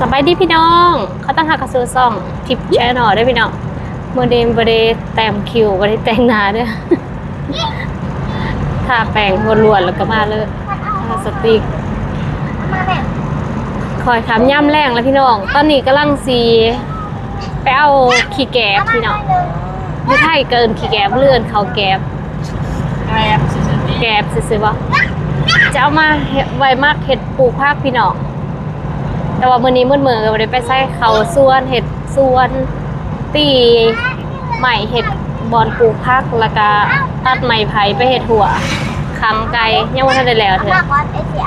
สบายดีพี่น้อง เขาตั้งหากระซูซ่องทิปแชนหนอได้อพี่น้องเมื่อเดมบไดแต้มคิวบไดแต่งหน้าเด้อทาแป้งล้วนๆแล้วก็มาเลยทาสติกมาแม่คอยคำย่ำแรงแล้วพี่น้อง ตอนนี้กำลังสีไปเอาขี้แกบพี่น้องไม่ใช่เกินขี้แกบเลื่อนเขาแกบแกรบสุดๆแกบซื้อๆบ่จะเอามาเฮ็ดไว้มากเห็ดปลูกผักพี่น้อง แต่ว่ามื้อนี้มื้อเมือก็บ่ได้ไปใส่เขาสวนเห็ดสวนตีใหม่เห็ดบอนปลูกผักแล้วก็ตัดไม้ไผ่ไปเห็ดหัวคังไก่ยังบ่ทันได้แล้วเถมาอะก่อนไอเสีย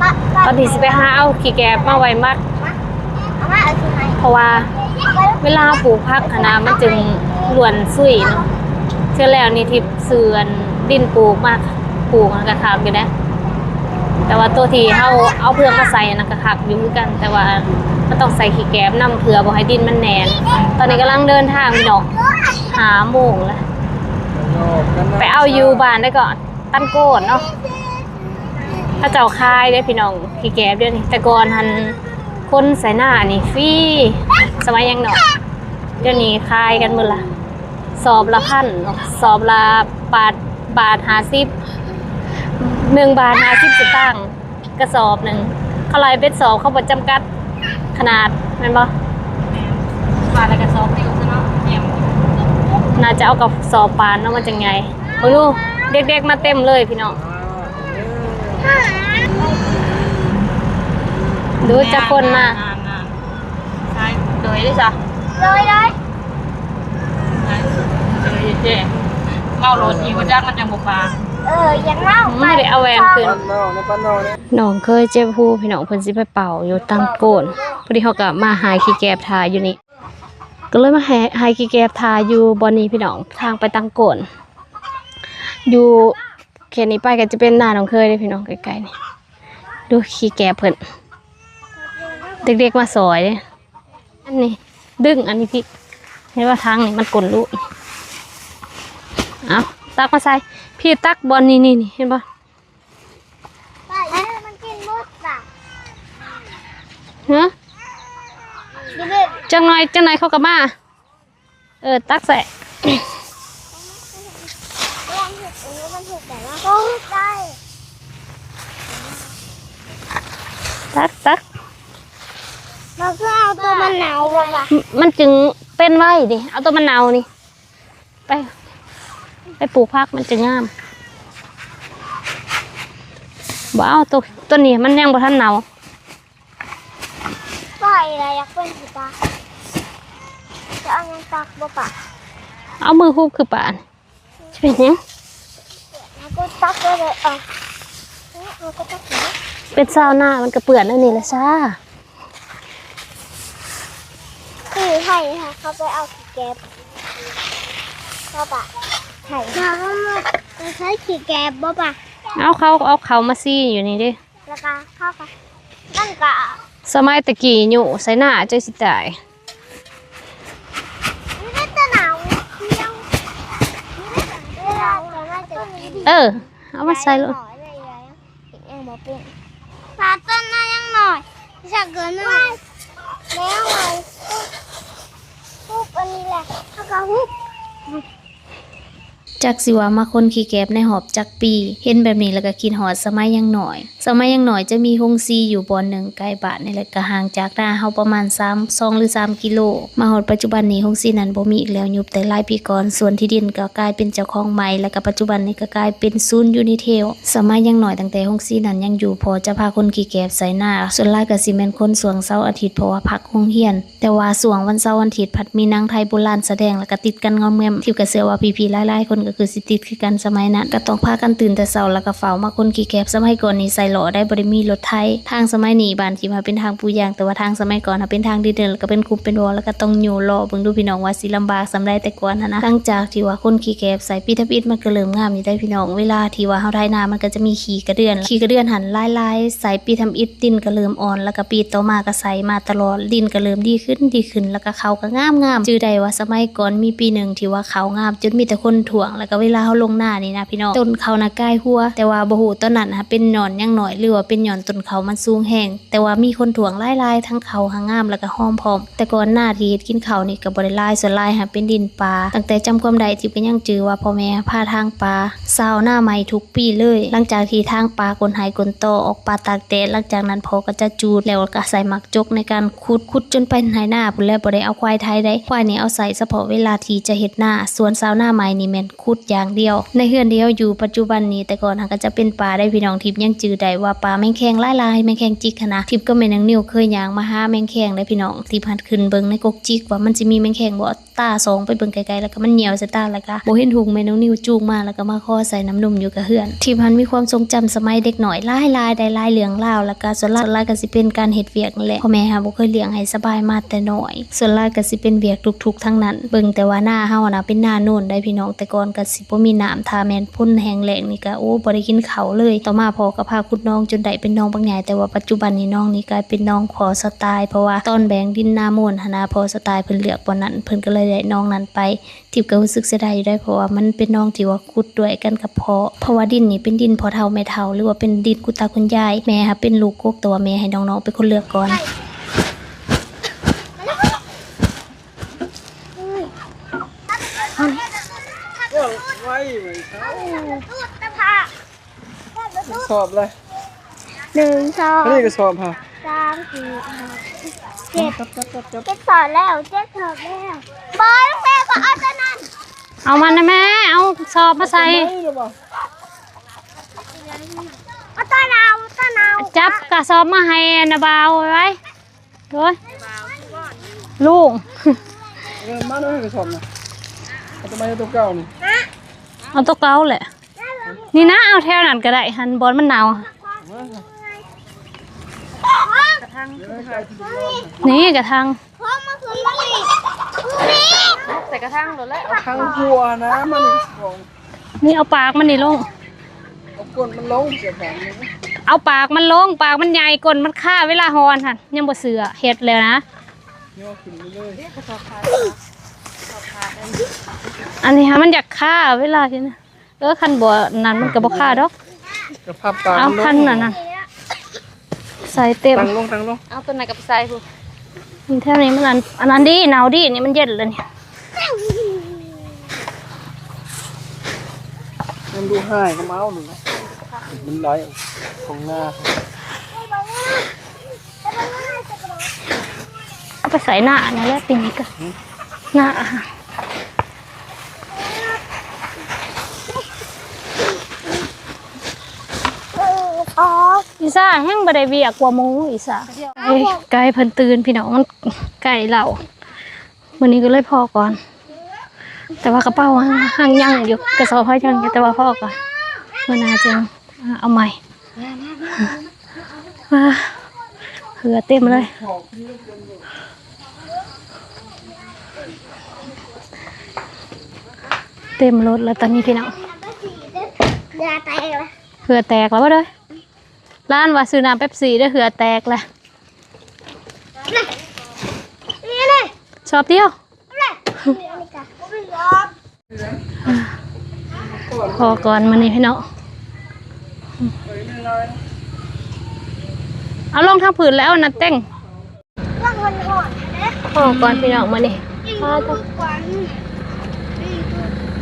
มาตอนนี้สิไปหาเอาขี้แกบมาไว้มักเอามาเอาที่ไหนเพราะว่าเวลาปลูกผักคณะมันจึงล้วนสุยเนาะเชื่อแล้วนี่ที่เสือนดินปลูกมากปลูกมันก็คักอยู่นะ แต่ว่าตัวที่เฮาเอาเพื่องมาใส่นั่นก็คักอยู่เหมือนกัน แต่ว่ามันต้องใส่ขี้แกบนํเผื่อบ่ให้ดินมันแนนตอนนี้กำลังเดินทางพี่น้องหาโมงแล้วไปเอาอยู่บ้านได้ก่อนตั้นโกนเนาะถ้าเจ้าคายได้พี่น้องขี้แกบเดี๋ยวนี้แต่ก่อนหันคนใส่หน้านี่ฟรีสมัยยังเนาะเดี๋ยวนี้คายกันหมดละสอบละพันสอบละบาทบาทหาสิบ หนึ่งบาทหาสิบสตางค์กระสอบหนึ่งเขาไล่เป็นสอบเขาบดจำกัดขนาดแม่นบ่ปลาอะไรกันซอฟนี่ก็คือเนาะเยี่ยมน่าจะเอากับสอบปานเนาะมันจังไงเบิ่งดูเด็กๆมาเต็มเลยพี่น้องดูจะคนมาใช่โดยได้จ้ะเลยเลยโดยเจ๊เมารถอีกว่าจ้างมันจังบุปลา เออยังเล่าไม่ได้เอาแหวนคืนปั้นนอกนะปั้นนอกนะน้องเคยเจ็บหูพี่น้องเพิ่นสิไปเป่าอยู่ตังโกนพอดีเขาก็มาหายขี้แกบทาอยู่นี่ก็เลยมาหาหายขี้แกบทาอยู่บอนนี้พี่น้องทางไปตังโกนอยู่เขตนี้ไปก็จะเป็นหน้าน้องเคยเลยพี่น้องใกล้ๆนี่ดูขี้แกบเพิ่นเด็กๆมาสอยเลยอันนี้ดึงอันนี้พี่เห็นว่าทางนี่มันกลนลูกเอาตักมาใส่ พี่ตักบอลนี่นี่นี่เห็นปะไปแล้วมันกินมดอะฮะดิเด็ดจังหน่อยจังหน่อยเขาก็มา เออ ตักใส่ลองถูกอันนี้มันถูกแต่ว่าก็ได้ตักตักเราก็เอาตัวมันหนาวลงอะมมันจึงเป็นไว้ดิเอาตัวมะนาวนี่ไป ไปปลูกพักมันจะงามบ่เอาตัวตัวนี้มันยังบ่ทันเนาปล่อยอะไรอยากเป็นสีตาจะเอาเงินตักบ่ปะเอามือฮูบคือป่านจะเป็นหยังแล้วก็ตักได้เลยอะแล้วก็ตักอย่างนี้เป็นซาวหน้ามันกระเปื่อนนั่นนี่แหละซ่าคือไห่ค่ะเขาไปเอาขี้แกบบ่ปะ ไห่เขามาใช้ขี้แกบบ่ปะเอาเขาเอาเขามาซี่อยู่นี่ดิแล้วก็เข้ากันนั่นก็สมัยตะกี้อยู่ใส่หน้าใจสิตายไม่ได้จะหนาวเที่ยวไม่ได้จะหนาวแต่น่าจะมีดีเออ เอามาใส่เลยหน่อยเลยยายยังบ่เป็นปลาต้นน่ายังหน่อยจะเกินหน่อยแล้วไงฮุบอันนี้แหละแล้วก็ฮุบ จักสิว่ามาคนขี้แกบในหอบจักปี เห็นแบบนี้แล้วก็คิดหอดสมัยยังหน่อย สมัยยังหน่อยจะมีฮงซีอยู่บอนหนึ่งใกล้บ้านนี่แหละก็ห่างจากหน้าเฮาประมาณ3 2หรือ 3 กิโล มาหอดปัจจุบันนี้ฮงซีนั้นบ่มีอีกแล้วยุบแต่หลายปีก่อนส่วนที่ดินก็กลายเป็นเจ้าของใหม่แล้วก็ปัจจุบันนี้ก็กลายเป็นศูนย์ยูนิเทล สมัยยังหน่อยตั้งแต่ฮงซีนั้นยังอยู่พอจะพาคนขี้แกบใส่หน้า ส่วนหลายก็สิแม่นคนสวงเสาร์อาทิตย์เพราะว่าพักโรงเรียน แต่ว่าสวงวันเสาร์วันอาทิตย์ผัดมีนางไทยโบราณแสดงแล้วก็ติดกันงอมแงมที่ก็เชื่อว่าพี่ๆหลายๆคนกคือสิติดคือกันสมัยนั้นก็ต้องพากันตื่นแต่เช้าแล้วก็เฝ้ามาคนขี้แกบสมัยก่อนนี่ใส่หล่อได้บ่ได้มีรถไทยทางสมัยนี้บ้านที่มาเป็นทางปูยางแต่ว่าทางสมัยก่อนเป็นทางดินเดินแล้วก็เป็นคุมเป็นวอแล้วก็ต้องอยู่รอเบิ่งดูพี่น้องว่าสิลำบากสำาใดแต่ก่อนนะนะหลังจากที่ว่าคนขี้แกบใส่ปีทับอิฐมันก็เริ่มงามอยู่ได้พี่น้องเวลาที่ว่าเฮาไถนามันก็จะมีขี้กระเดือนขี้กระเดือนหันลายๆใส่ปีทำอิฐดินก็เริ่มอ่อน แล้วก็ปีต่อมาก็ใส่มาตลอดดินก็เริ่มดีขึ้นดีขึ้น แล้วก็เขาก็งามงามจือใดว่าสมัยก่อนมีปีหนึ่งที่ว่าเขางามจนมีแต่คนถ่วงแล้วก็เวลาเฮาลงหน้านี่นะพี่น้องต้นเขานะใกล้หัว แต่ว่าบ่ฮู้ต้นนั้นนะเป็นหย่อนยังหน่อยหรือว่าเป็นหย่อนต้นเขามันสูงแห้งแต่ว่ามีคนถ่วงหลายๆทั้งเขาหางงามแล้วก็ห้อมพร้อม แต่ก่อนหน้าที่กินเขานี่ก็บ่ได้หลายส่วนหลายหาเป็นดินปลาตั้งแต่จำความได้ที่ก็ยังจือว่าพ่อแม่พาทางปลาซาวหน้าใหม่ทุกปีเลย หลังจากที่ทางปลากลหายกลโตออกปลาตากแดดหลังจากนั้นพอก็จะจูดแล้วก็ใส่หมักจกในการขุดขุดจนไปไหนหน้าพุ่นแล้วบ่ได้เอาควายไทยได้ควายนี่เอาใส่เฉพาะเวลาที่จะเฮ็ดหน้าส่วนซาวหน้าใหม่นี่แม่นขุดอย่างเดียว ในเฮือนเดียวอยู่ปัจจุบันนี้แต่ก่อนหาก็จะเป็นปลาได้พี่น้องทิพย์ยังจือได้ว่าปลาแมงแคงหลายแมงแคงจิกนะทิพย์ก็แม่นางนิ้วเคยยางมาหาแมงแคงได้พี่น้องที่พันขึ้นเบิ่งในกกจิกว่ามันสิมีแมงแคงบ่ตาสองไปเบิ่งไกลๆแล้วก็มันเหนียวใส่ตาแล้วก็บ่เห็นหุงแม่นางนิ้วจูงมาแล้วก็มาคอใส่น้ำนมอยู่กับเฮือนทิพย์พันมีความทรงจำสมัยเด็กหน่อยหลายได้ลายเรื่องราวแล้วก็ส่วนลายส่วนลายก็สิเป็นการเฮ็ดเวียกแหละพ่อแม่หาบ่เคยเลี้ยงให้สบายมาแต่น้อย ส่วนลายก็สิเป็นเวียกทุกๆทั้งนั้น เบิ่งแต่ว่าหน้าเฮานะเป็นหน้าโน่นได้พี่น้องแต่ก่อนกสิบ่มีน้ำทาแม่นพ่นแห้งแล้งนี่ก็โอ้บ่ได้กินข้าวเลย ต่อมาพอก็พาขุดน้องจนได้เป็นน้องบางใหญ่แต่ว่าปัจจุบันนี้น้องนี่กลายเป็นน้องพอสไตล์เพราะว่าตอนแบงดินหน้าโมนหนนาพอสไตล์เพิ่นเลือกบ่นั้นเพิ่นก็เลยได้น้องนั้นไปทิพก็รู้สึกเสียดายอยู่ได้เพราะว่ามันเป็นน้องที่ว่าขุดด้วยกันกับพ่อเพราะว่าดินนี่เป็นดินพอเท่าแม่เท่าหรือว่าเป็นดินกุตาคุณยายแม่ค่ะเป็นลูกกกแต่ว่าแม่ให้น้องๆเป็นคนเลือกก่อน ไว้ไว้ครับตูดตะพาสอบเลยหนึ่งสองอันนี้ก็สอบฮะสามสี่ห้าเจ็ดเจ็ดสอนแล้วเจ็ดสอบแล้วบอยแม่ก็เอาตัวนั้นเอามันนะแม่เอาสอบมาใส่ไม่หรือเปล่าเอาตัวนาวตัวนาวจับกระสอบมาให้นะบ่าวไว้โดยลูกเงินมาด้วยก็สอบนะเอาทำไมเอาตัวเก่านี่ เอาตัวเก่าแหละ นี่นะเอาแถวนั้นก็ได้หันบอลมันหนาว นี่กระทังพ่อมาคืนมาอีกนี่ใส่กระทังหมดแล้วเอาทั้งหัวนะมันของนี่เอาปากมันนี่ลง เอาก้นมันลงเสียแผงนี้เอาปากมันลงปากมันใหญ่ก้นมันค่าเวลาฮอนค่ะยังบ่เสือเฮ็ดแล้วนะ ย่อขึ้นเรื่อย อันนี้ฮะมันอยากฆ่าเวลาที่นะเออคันบ่นั้นมันก็บ่ฆ่าดอกๆกระพับตาเอาลงคันน่ะนะใส่เต็มตั้งลงตั้งลงเอาตัวไหนกับใส่พูนี่แท่นี้มันอันอันนั้นดีหนาวดีนี่มันเย็นเลยเนี่ยมันดูให้ก็เมาหนึ่งนะมันไหลของหน้าเอาไปใส่หน้าเนี่ยแหละปีนี้ก็หน้า อ๋อ อีซ่าแห้งบ่ได้เวียกกว่าหมูอีซ่าไอ้ไก่เพิ่นตื่นพี่น้องมันไก่เราวันนี้ก็เลยพอก่อน แต่ว่ากระเป๋าห่างยังอยู่กระสอบพ่อยังอยู่แต่ว่าพ่อก่อนเมื่อนาจึงเอาใหม่ว้าเหือเต็มเลยเต็มรถแล้วตอนนี้พี่น้องเดือดแตกละเหือแตกแล้ววะเด้อ ร้านว่าซื้อน้ำเป๊ปซี่เด้เหือแตกแหละนี่เลยชอบเดียวพอก่อนมานี่พี่น้องเอาลงทางผืนแล้วนะเต้งว่งวันหอดนะพอก่อนพี่น้องมานี่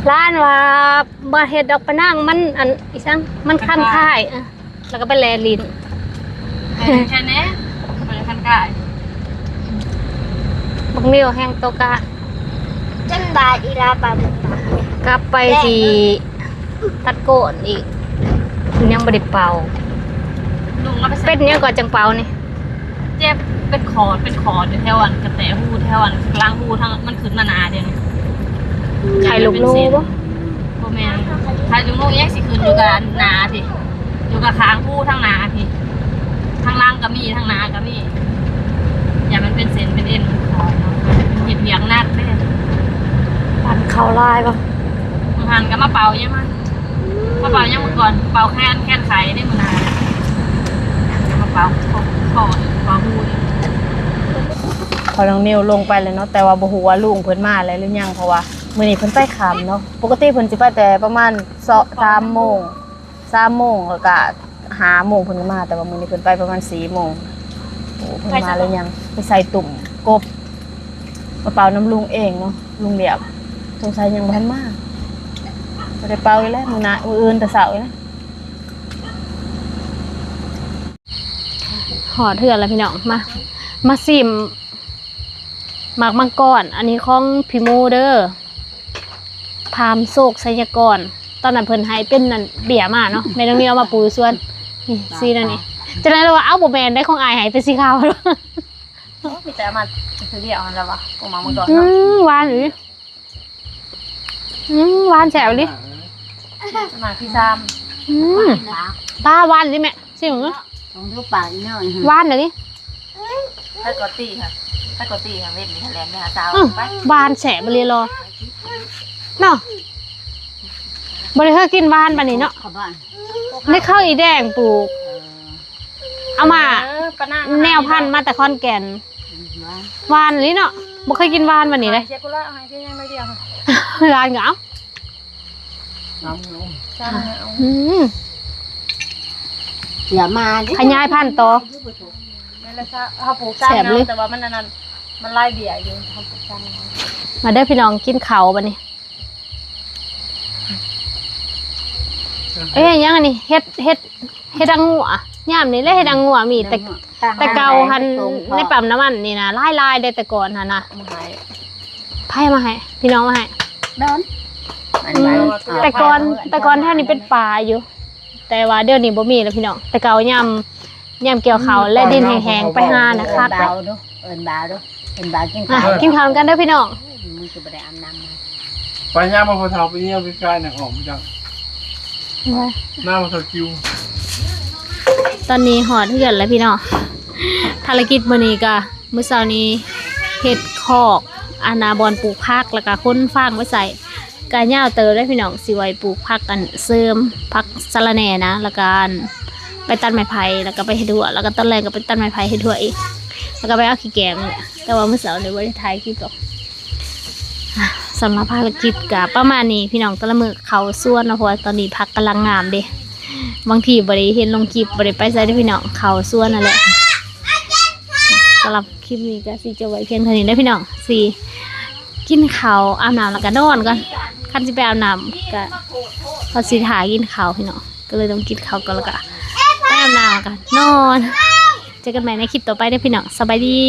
ร้านว่าบาเฮ็ดดอกปะนางมันอันอีสังมันคันค่ายอะ แล้วก็ไปแลลินแค่นี้มันคันกายบักนิ้วแห้งโตกะจันบาทอีลาบาทกลับไปที่ตัดโกนอีก ยังบ่ได้เป่าลุงเอาไปเป็ใส่นยังก่อนจังเป่านี่เจ็บเป็นคอร์ดเป็นคอร์ดอยู่แถวอันกระแตหูแถวอันกลางหูทั้งมันขึ้นมาหนาเดียวนี้ไข่ลูกโลบ่โบแมนไข่ลูกโลแยกสิขึ้นอยู่กับหนาที อยู่กับค้างหูทั้งหนาทีทั้งล่างก็มีทั้งหนาก็มีอย่ามันเป็นเส้นเป็นเอ็นคอร์ดเนาะเห็ดเบียงนักเด้ปั่นเข้าลายบ่มึงหันก็มาเป่ายังมันมาเป่ายังมือก่อนเป่าแค่นแค่นไข่ได้มือนามาเป่าคอคอร์ดเป่าหูนี่พอน้องนิวลงไปเลยเนาะแต่ว่าบ่ฮู้ว่าลุงเพิ่นมาแล้วหรือยังเพราะว่ามื้อนี้เพิ่นไปขามเนาะปกติเพิ่นสิไปแต่ประมาณ2 3โมง 3โมงแล้วก็5โมงเพิ่นก็มา แต่ว่ามื้อนี้เพิ่นไปประมาณ4โมงโอ้เพิ่นมาแล้วยังไปใส่ตุ่มกบกระเป๋าน้ำลุงเองเนาะลุงเดียบสงสัยยังบ่ทันมาบ่ได้เป่าอีกแล้วมื้อนามื้ออื่นแต่เช้าอีกแล้วหอเถื่อนแล้วพี่น้องมา มาซิมหมากมังกรอันนี้ของพิมูเดอร์พามโศกไสยกร ตอนนั้นเพิ่นให้เป็นนั่นเบียร์มาเนาะแม่น้องนี่เอามาปูส่วนนี่ซีนั่นนี่จะได้เลยว่าเอ้าบ่แม่นได้ของอายให้เป็นสีขาวแล้วมีแต่มาซื้อเดียวแล้ววะพวกมาเมื่อก่อนอืเนาะมหวานหรืออืมหวานแจ๋วดิมาพี่ซามอืมป้าหวานดิแม่สิมึงต้องทุกปากอีกหน่อยหวานเลยดิให้กอตี้ค่ะให้กอตี้ค่ะเว้นมีคะแนนไหมคะสาวอืมไปหวานแฉะบริรอเนาะ บริเคยกินหวานปานนี้เนาะเข้าบ้านได้ข้าวอีแดงปลูก เอามาเออปะนางแนวพันธุ์มาแต่คอนแก่นว่าหวานเลยเนาะบ่เคยกินหวานวันนี้เลยเชียกุระเอาให้ที่ยังไม่เดียวค่ะหวานเหงาน้ำลงซามเอาอืมอย่ามาดิขยายพันธุ์ต่อไม่ละซาเขาปลูกซามแสบเลยเนาะแต่ว่ามันอันนั้นมันไล่เบียร์อยู่เขาปลูกซามเอามาเด้อพี่น้องกินเขาวบันนี้ เอ้ยยังอันนี้เฮ็ดเฮ็ดเฮ็ดดังงัวยามนี้เลยเฮ็ดดังงัวมีแต่แต่เก่าหันในปั๊มน้ำมันนี่นะลายลายๆได้แต่ก่อนหั่นนะมาให้ไพ่มาให้พี่น้องมาให้โดนอืมแต่ก่อนแต่ก่อนแท่นี้เป็นป่าอยู่ แต่ว่าเดี๋ยวนี้บ่มีแล้วพี่น้องแต่เก่ายามยามเกี่ยวเขาวและดินแห้งๆไปหานะคักเบาดูเอินเบาดูเอินเบากินอะข้าวกินข้าวกันเด้อพี่น้องมึงจะไปได้อาบน้ำมาไปย่ามาพอเท้าไปเยี่ยมไปใกล้หนังออกมาจาก หน้ามาสกิวตอนนี้หอดเถื่อนแล้วพี่น้องภารกิจมื้อนี้ก็มื้อเช้านี้เฮ็ดคอกอาณาบอนปลูกผักแล้วก็ค้นฟางไว้ใส่กาย่าเติมได้พี่น้องสิไว้ปลูกผักกันเสริมผักสะระแหน่นะ แล้วก็อันไปตัดไม้ไผ่แล้วก็ไปเฮ็ดถั่วแล้วก็ตอนแรกก็ไปตัดไม้ไผ่เฮ็ดถั่วอีกแล้วก็ไปเอาขี้แกงนี่แหละแต่ว่ามื้อเช้านี้บ่ได้ถ่ายคลิปหรอก สำหรับภารกิจก็ประมาณนี้พี่น้องตะละมือเขาส่วนนะเพราะว่าตอนนี้ผักกำลังงามเด้บางทีบริเห็นลงคลิปบริไปใส่ได้พี่น้องเขาส่วนนั่นแหละสำหรับคลิปนี้ก็สิจะไว้เพียงเท่านี้ได้พี่น้องสี่กินเขาอาบน้ำแล้วก็นอนก่อนคันสิไปอาบน้ำก็พอสิถ่ายกินเขาพี่น้องก็เลยต้องกินเขาก่อนแล้วก็ไปอาบน้ำแล้วกันนอน เจอกันใหม่ในคลิปต่อไปเด้พี่น้องสบายดี